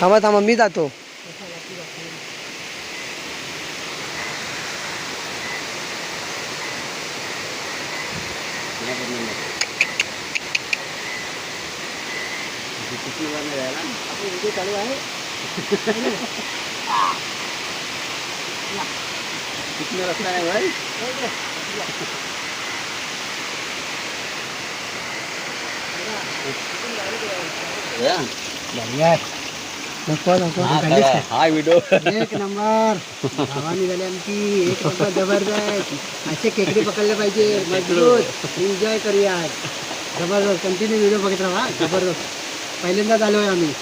थांबा थांबा मी जातो चालू आहे तिथनं रस्ता नाही भाई नको नको हा व्हिडिओ एक नंबर. हवा निघाली आमची. एक नंबर जबरदस्त. असे खेकडे पकडले पाहिजे. मजबूत. एन्जॉय करूया जबरदस्त. कंटिन्यू व्हिडिओ बघत राहा. जबरदस्त. पहिल्यांदाच आलो आहे आम्ही.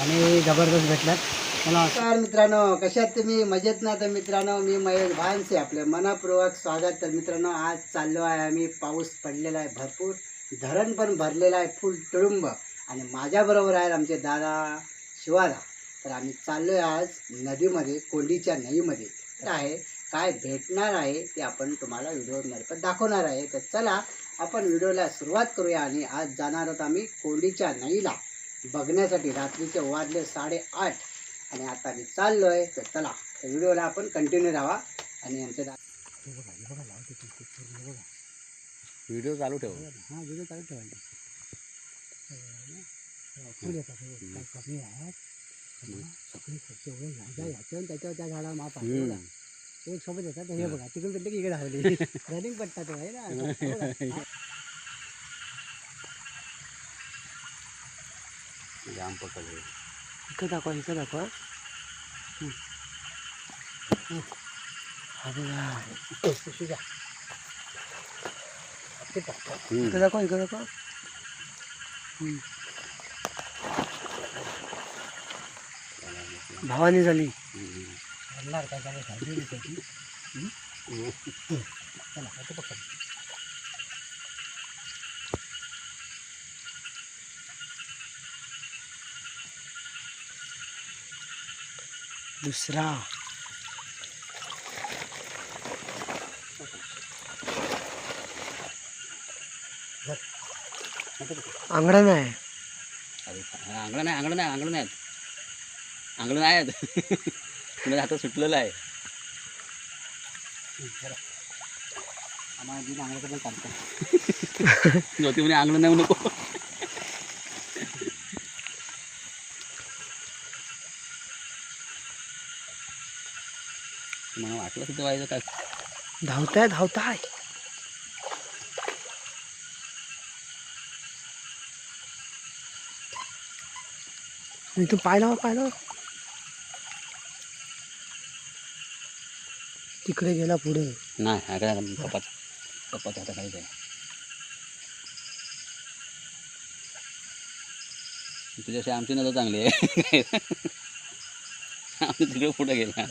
आणि जबरदस्त भेटलात. नमस्कार मित्रांनो कशात तुम्ही? मजेत ना? तर मित्रांनो मी महेश भानसे. आपले मनापूर्वक स्वागत. तर मित्रांनो आज चाललो आहे आम्ही. पाऊस पडलेला आहे भरपूर. धरण पण भरलेलं आहे फुल तुडुंब आणि माझ्याबरोबर आहेत आमचे दादा शिवाला. तर आम्ही चाललो आहे आज नदीमध्ये कोंडीच्या नदीमध्ये. आहे? काय भेटणार आहे ते आपण तुम्हाला व्हिडिओमार्फत दाखवणार आहे. तर चला आपण व्हिडिओला सुरुवात करूया आणि आज जाणार आहोत आम्ही कोंडीच्या नदीला. बघण्यासाठी रात्रीचे वाजले साडेआठ आणि आता आम्ही आहे तर चला तर व्हिडिओला आपण कंटिन्यू राहा. आणि आमच्या दा- हे बघा हे बघा लावते ते, ते पूर्ण बघा व्हिडिओ चालू ठेव. हा व्हिडिओ चालू फुल येतात हे बघ, काय कमी आहे? सगळे खर्च ह्याच्यावर त्याच्यावर त्या झाडा माप आहे. एक सोबत येतात. हे बघा तिकडून की इकडे धावली. रनिंग पडतात हे ना. हे. बघा. जाम पकडले इकडं दाखवा इकडं दाखवा. हा बघा. ते टाका. इकडं दाखवा इकडं दाखवा भावानी झाली आणणार काय खायची नाही त्याची. हं? चला आता पकड दुसरा आंगडा नाही. अंगण नाही नाही नाही. नाही आहेत आता सुटलेलं आहे. ज्योती म्हणे अंगण नाही नको. मला वाटलं तिथं व्हायचं काय धावताय धावताय. इथून पाय लावा पाय लावा तिकडे गेला पुढे. नाही आता पप्पा पप्पाच्या आता काही तुझ्याशी आमची नजर चांगली आहे. आम्ही तिकडे पुढे गेला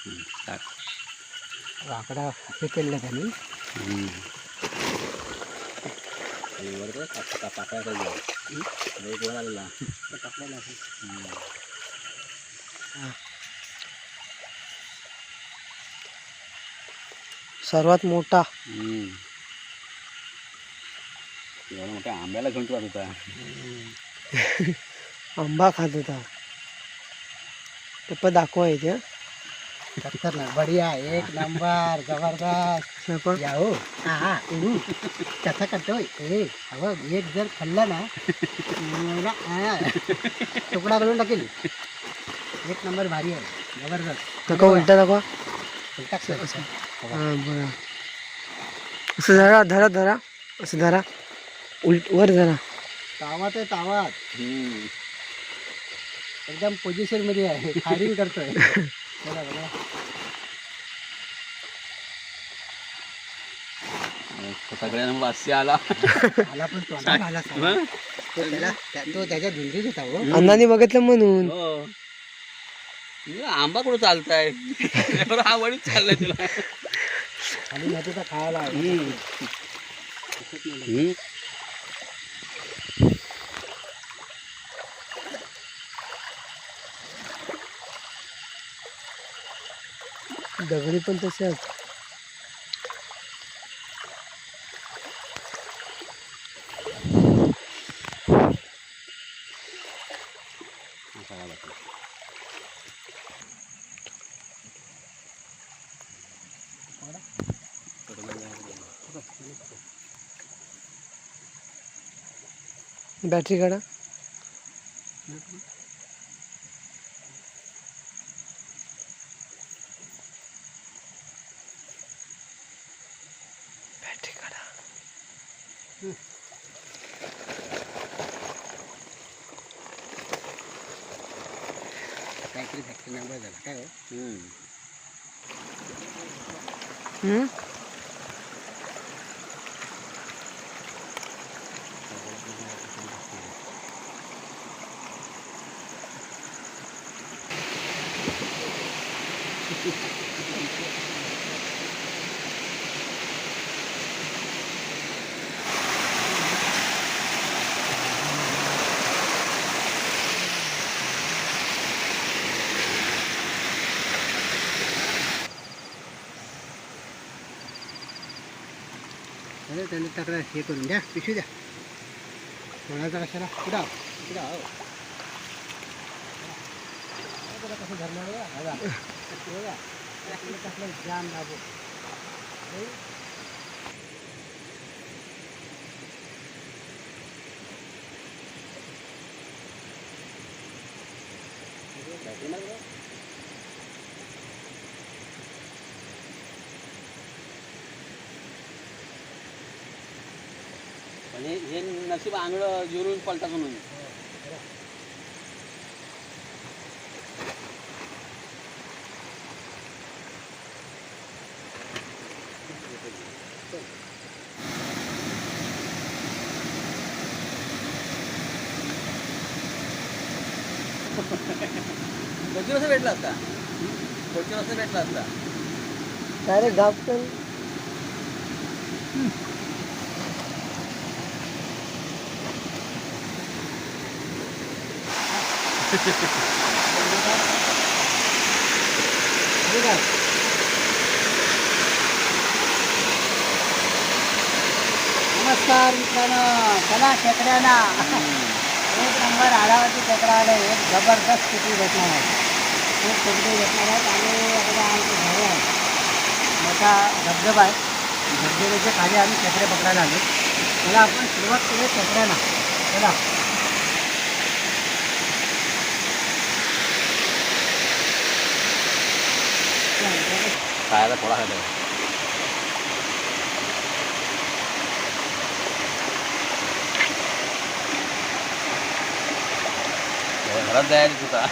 हम्म, टाक. आकडा हे केलं त्यांनी हम्म. हे वर बघ, काप- काप- कापायला पाहिजे. हम्म. एक वर आलेला. टाकलेलं आहे. हम्म. सर्वात मोठा मोठ्या आंब्याला घेऊन तू होता आंबा खात होता पप्पा दाखवा इथे खतरनाक. बढिया एक नंबर जबरदस्त. या हो. हा हा कसा करतोय ए एक जर खाल्लं ना हा. तुकडा करून टाकेल. एक नंबर भारी आहे. जबरदस्त. दाखवा उलटा दाखवा. हा बघा असं धरा धरा धरा. असं धरा. उलट वर धरा. तावात आहे तावात. हम्म. एकदम पोझिशनमध्ये आहे. फायरिंग करतोय बघा बघा सगळ्यांना वास्य आला. आला पण तो आला आला साला. हं? तो त्याला त्या- तो त्याच्या धुंदीत होता हो. अण्णाने बघितलं म्हणून. हो. आंबा कुठं चालताय? बरं हा वडीच चाललाय तुला. खाली माहिती तर खायला. हम्म. दगडी पण तसे आहेत. बॅटरी काढा. बॅटरी काढा. काहीतरी फॅक्टरी नंबर झाला काय हो? हम्म. हम्म? अरे त्याने तक्रार हे करून द्या पिशवी द्या कोणाचा कशाला कुठं कुठं आहो. हे बघा कसं धरणार आहे, हा बघा. हे बघा. त्यातलं कसलं जाम दाबो हे. पण हे हे नशीब आंगळं जिरून पलटा म्हणून. भेटला असता? भेटला असता? डायरेक्ट गाप पण हे बघा. नमस्कार मित्रांनो. चला खेकड्याना एक नंबर आढावाची खेकडा आले एक जबरदस्त खेकडी भेटणार आहे. खूप खेकडी भेटणार आहेत आणि आपल्या आमचे घरे आहे मोठा धबधबा आहे. धबधब्याच्या खाली आम्ही खेकडे पकडायला आलो. चला आपण सुरुवात केली खेकड्याना चला. खायला थोडा खायला घरात जायचं तुझा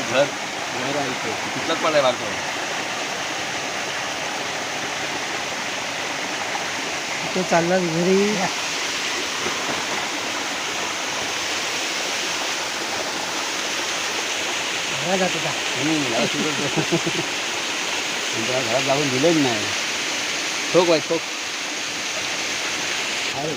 घर घर आहे. तिथलंच पडायला लागतो तो चालला घरी जातो का हम्म, घरात तिथंच. पण त्याला घरात जाऊन दिलंच नाही ठोक वाईट ठोक अरे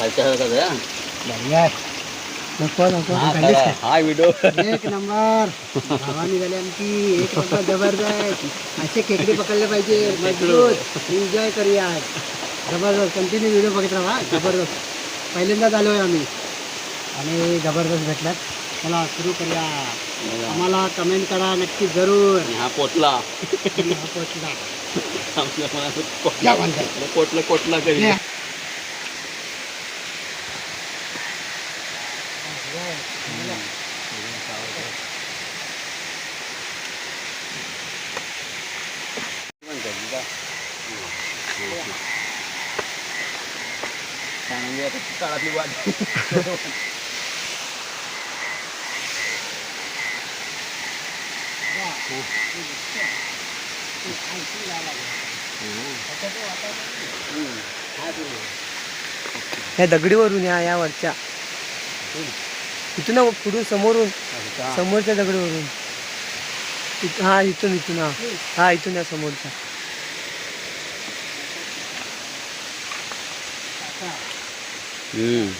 खालच्या हातात आहे, हा. नको नको. हा व्हिडिओ एक नंबर. निघाली आमची एक नंबर जबरदस्त. असे खेकडे पकडले पाहिजे. मजबूत. एन्जॉय करूया आज जबरदस्त. कंटिन्यू व्हिडिओ बघत राहा जबरदस्त. पहिल्यांदाच आलो आहे आम्ही. आणि जबरदस्त भेटलात चला सुरू करूया. आम्हाला कमेंट करा नक्की जरूर. हा पोटला. आणि हा पोचला. आमच्या मनात या पोटला. पोटला कोटला करी या. काळातली वाट ह्या दगडीवरून या या वरच्या इथून ना पुढून समोरून समोरच्या दगडीवरून इथ- हा इथून इथून हा हा इथून या समोरच्या हम्म.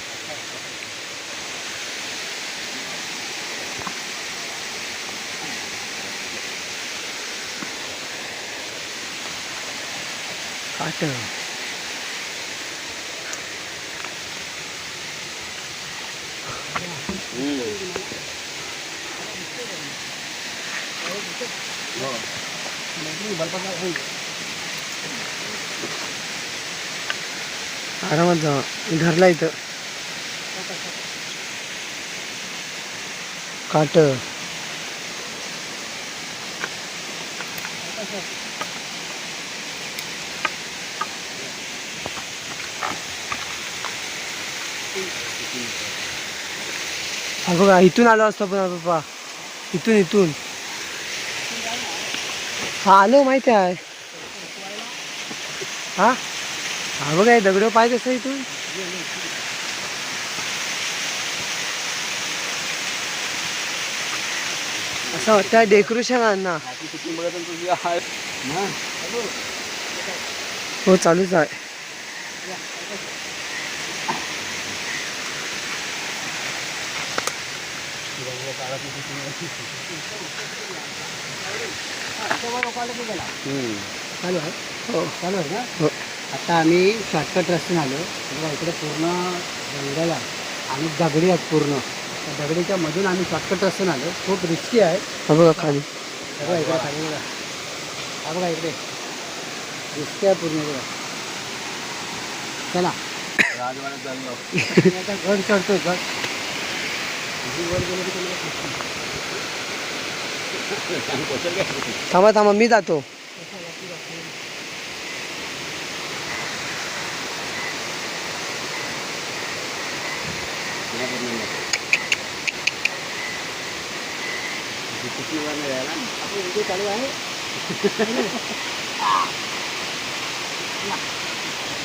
काट आरामात जावा. धरला इथं. काट. बघा इथून आलो असतो पण पप्पा इथून इथून. हा आलो माहिती आहे. हा? हा बघ हे दगड पाहिजे असं इथून असं वाटतं डेकोरेशन आणणार हो चालूच आहे. हम्म. चालू आहे हो चालू आहे ना हो आता आम्ही शॉर्टकट रस्त्याने आलो. बघा इकडे पूर्ण जंगल आहे. आणि दगडी आहेत पूर्ण. त्या दगडीच्या मधून आम्ही शॉर्टकट रस्त्याने आलो. खूप रिस्की आहे. हा बघा खाली. बघा इकडे खाली बघा. हा बघा इकडे. रिस्की आहे पूर्ण बघा. चला. राजवाड्यात गड चढतोय गड किती वर गेलो की तुम्हाला दिसतं. आणि कोचर काय? थांबा थांबा मी जातो नाही. नाही चालू आहे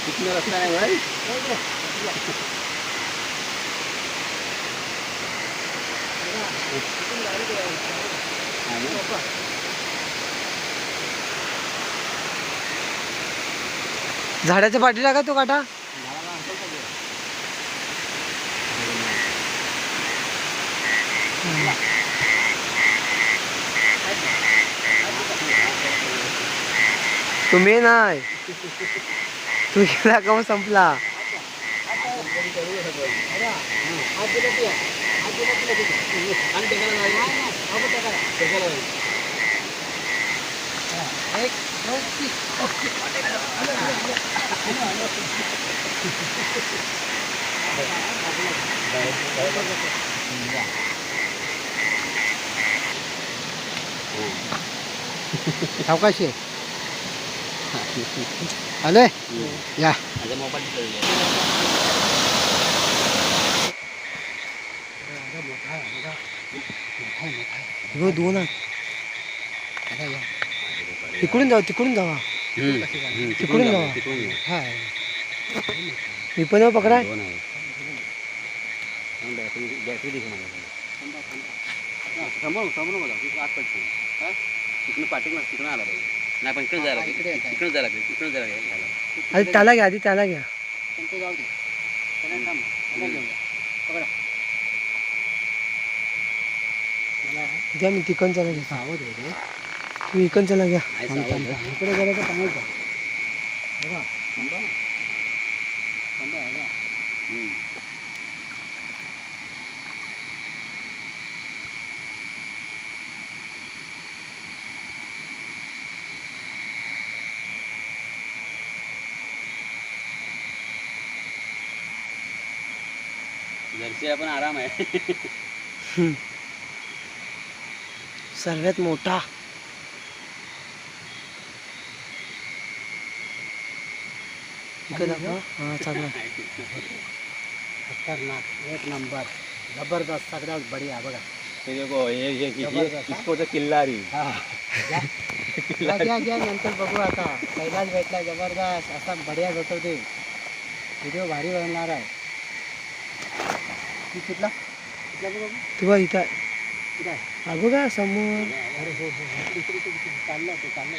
किती रस्ता आहे भाई झाडाच्या पाठीला का तो काटा. तुम्ही नाही. आहे तू गेला का मग संपला एक दोन तीन सावकाशी आहे आलोय या माझ्या मोबाईल हो दोन आहे तिकडून जाऊ तिकडून जावा तिकडून जावा. तिकडून जावा. मी पण पकडाय बॅटरी बॅटरी थांबव थांबव मला आत पडते हा तिकडून पाठी मला तिकडून आला पाहिजे नाही पण इकडे जायला इकडे पाहिजे. इकडे जायला पाहिजे इकडे जायला पाहिजे झालं. आधी त्याला घ्या आधी त्याला घ्या जाऊ दे त्याला थांब. त्याला घेऊन जा. पकडा मला द्या मी तिकन चला घ्या सावध होते चला घ्या. नाही. थांब. इकडे गेलं तर पाण्यात जा बघा. थांबा. थांबा बघा हम्म. जर्सीला पण आराम आहे. सर्वात मोठा. हा? चांगला खतरनाक. एक नंबर. जबरदस्त. सगळ्यात बढिया बघा. ते देखो हे हे- हे- जबरदस्त, इसको तो किल्ला रही हा जा. घ्या घ्या घ्या नंतर बघू आता. कैलास भेटला जबरदस्त. असा बढिया भेटवते व्हिडिओ भारी बनणार आहे. ती कुठला? तू बघ इथं. बघा समोर. हो हो हो. चाललं ते चाललं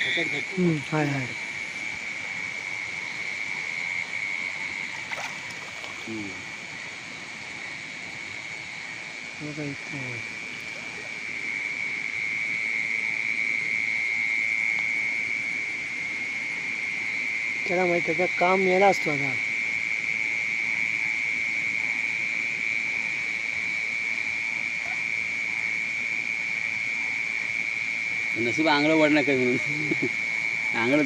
पकड, पकड. हम्म, हाय हाय हम्म. बघा इथं. त्याला माहिती त्याचं काम यायला असतो आता. नशीब आंगळं वडणं काही म्हणून? आंगळं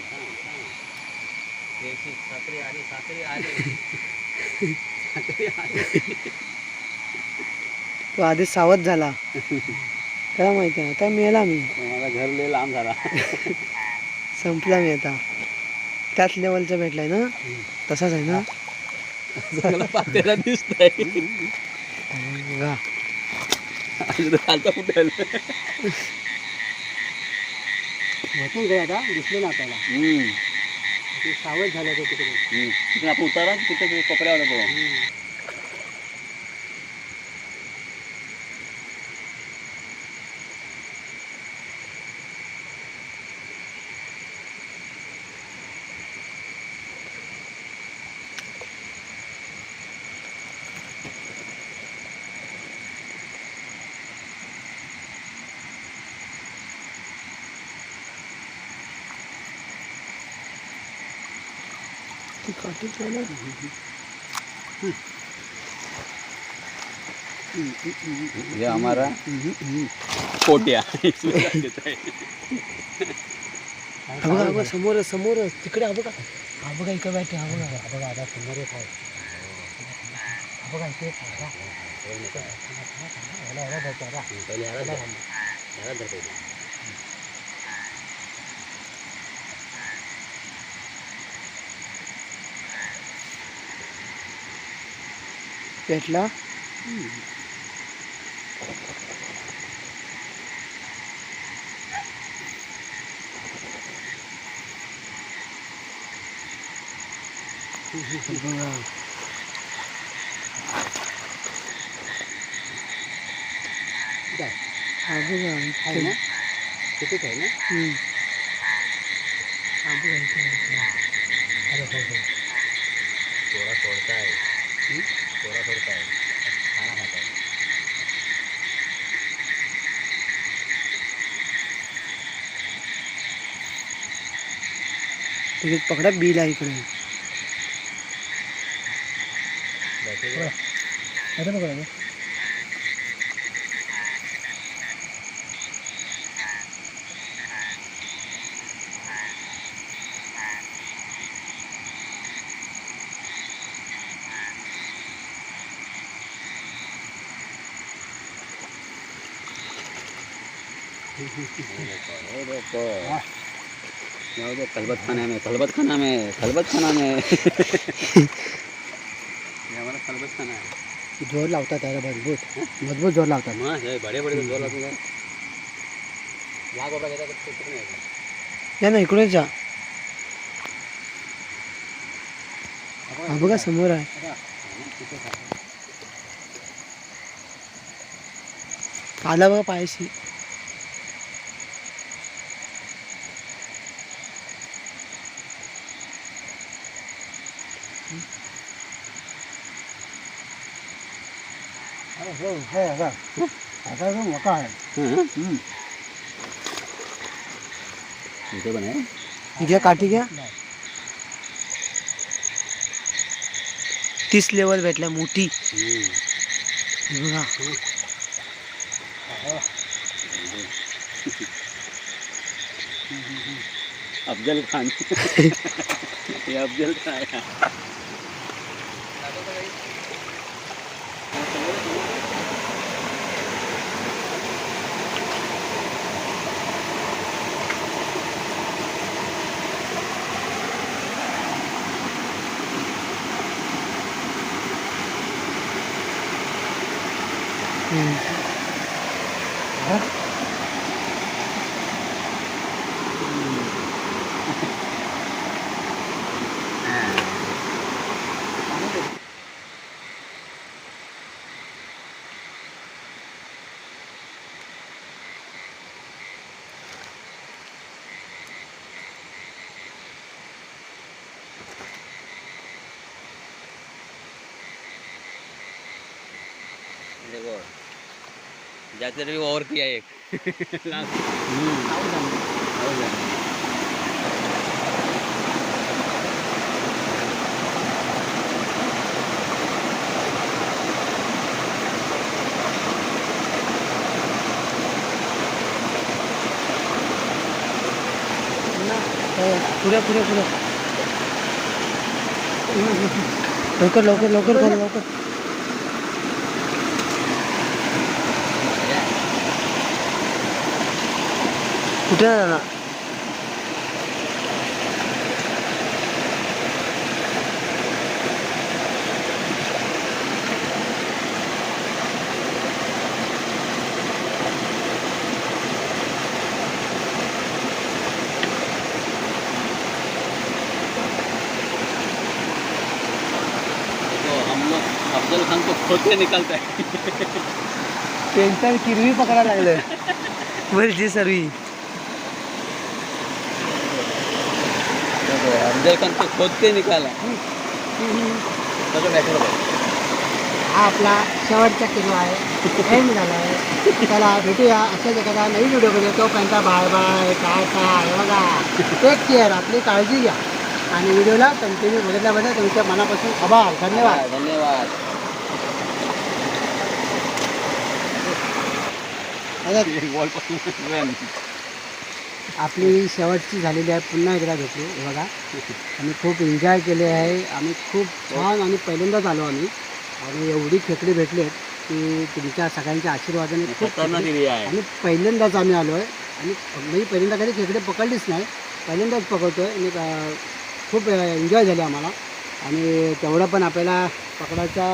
साखरी आली साखरी आली साखरी आली तो आधी सावध झाला. त्याला माहिती आहे आता मेला मी. मला घर लय लांब झाला. संपला मी आता. त्याच लेवलचा भेटलाय ना? तसाच आहे ना? पातेला दिसतंय. बघा आणि तो खालचा कुठे आलं? भेटून गए आता? दिसले ना आपल्याला. ते सावध झालं ते तिकडे आपण उतारा तिथे कोपऱ्यावर होतो ये हमारा कोट्या बघा बघा समोर समोर तिकडे हा बघा. हा बघा इकडे बैठे हा बघा. हा बघा आता समोर एक आहे. हा बघा इथे एक आहे. याला- याला धरतो आता. पहिले ह्याला धर. ह्याला धर पहिले. भेटला बघा इथे आहे. हा बघा आहे इथे. ना तिथेच आहे ना हम्म. हा बघा इथे आहे. अरे हो खाना खाता है हम्म? पकडा बिल आहे इकडे बैठे अरे बघा खलबत खाना में खलबत खाना में खलबत खाना में हमारा खलबत खाना है जोर लावतात त्याला मजबूत मजबूत जोर लावतात. मग बडे बडे जोर लावतात या गोबरा नाही या ना इकडून जा. हा बघा समोर आहे. आला बघा पायशी. अरे हो हो बघा आता जो मोका आहे हं? इथे पण आहे ही घ्या काठी घ्या तीस लेवल भेटल्या मोठी. हे बघा. अफजल खान. हे अफजल खान. जाते रही और किया एक। पुढे पुढे पुढे लवकर लवकर लवकर कर लवकर कुठे? जाणार लोग अफजल खान निकलता है पेंटर किरवी पकडा लागलं. वरची सर्वी. देखो, अफजल खान को खोद के निकाला हा आपला शेवटचा किलो आहे. एंड झाला आहे. चला भेटूया अशाच एखादा नवीन व्हिडिओ करूया तोपर्यंत बाय बाय काय काय बघा. टेक केअर आपली काळजी घ्या. आणि व्हिडिओला कंटिन्यू बघितल्याबद्दल तुमच्या मनापासून आभार. धन्यवाद. धन्यवाद. आता आपली शेवटची झालेली आहे. पुन्हा एकदा भेटलो हे बघा. आम्ही खूप एन्जॉय केले आहे. आम्ही खूप छान आणि पहिल्यांदाच आलो आम्ही. आणि एवढी खेकडी भेटली आहेत की तुमच्या सगळ्यांच्या आशीर्वादाने खूप आणि पहिल्यांदाच आम्ही आलो आहे. आणि मी पहिल्यांदा कधी खेकडे पकडलीच नाही. पहिल्यांदाच पकडतो आहे आणि खूप एन्जॉय झाले आम्हाला. आणि तेवढं पण आपल्याला पकडायचा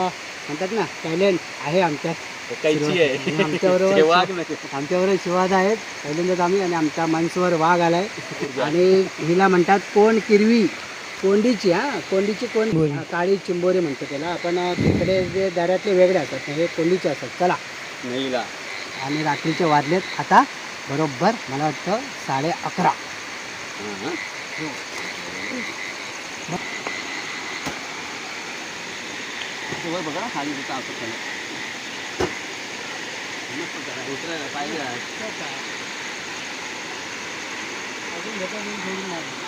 म्हणतात ना टॅलेंट आहे आमच्यात. कैची आहे. आमच्याबरोबर ते वाघ नाही. आमच्याबरोबर शिवाद आहेत. पहिल्यांदाच आम्ही आणि आमच्या माणसावर वाघ आलाय. आणि हिला म्हणतात कोण किरवी? कोंडीची हा. कोंडीची कोण? काळी चिंबोरी म्हणतो त्याला. आपण तिकडे जे दऱ्यातले वेगळे असतात हे कोंडीचे असतात. चला. नाहीला. आणि रात्रीचे वाजलेत. आता बरोबर मला वाटतं साडे अकरा. बघा. खाली असं खाली. मस्त जरा उतरायला पाहिजे आज.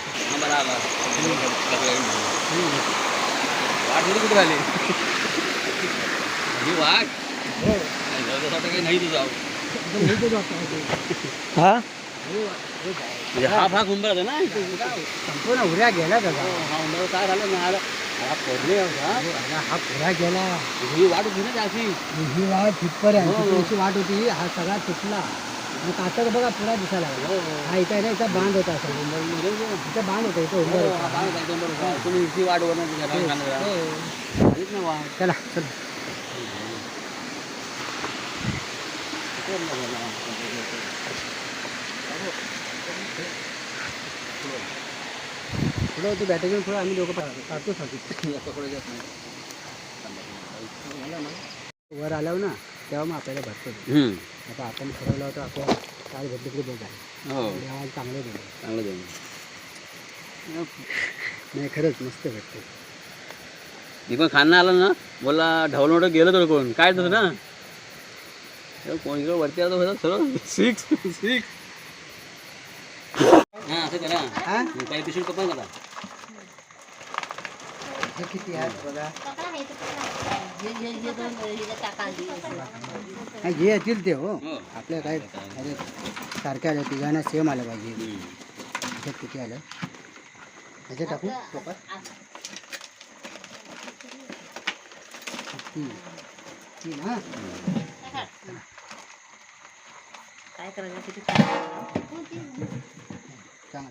हा, बरं आला. वाघ थोडी कुठे आली ही जवळ काही नाही तुझा हा हा भाग उंबराचा ना संपूर्ण उऱ्या गेला त्याचा हा उंबरा काय झालं ना आला हा पडले होता अरे हा पुरा गेला. ही वाट होती ना त्याची. ही वाट थिप्पर आहे हो, हो. वाट होती. हा सगळा तुटला. आणि कातर बघा पुरा दिसायला लागला. हो, हो. हा इथं ना इथं बांध होता असं. इथं बांध होता इथं उंबर हो. हा. तुम्ही इथे वाट बनवत होता, काय सांगत होता. पुढं होती बॅटरी घेऊन पुढं आम्ही दोघं काढतो नाही. वर आल्यावर ना तेव्हा मग आपल्याला भरतो. आता आपण ठरवलं होतं आपल्याला काय भेटले तरी बघ आहे हो आवाज चांगले दिले चांगलं देऊन नाही खरंच मस्त भेटते मी पण खाणं आलं ना बोला मोठं गेलं तर कोण? काय तसं ना? कोण इकडं वरती आलं होतं? सरळ सिक्स सिक्स हा असं करा. हा? काही पिशवी कपाय करा. हे किती आहे बघा. नाही, जे येतील ते हो. आपल्या काय अरे सारखे आले तिघांना सेम आलं पाहिजे. ह्याच्यात किती आलं? ह्याच्यात टाकू काय करायचं? किती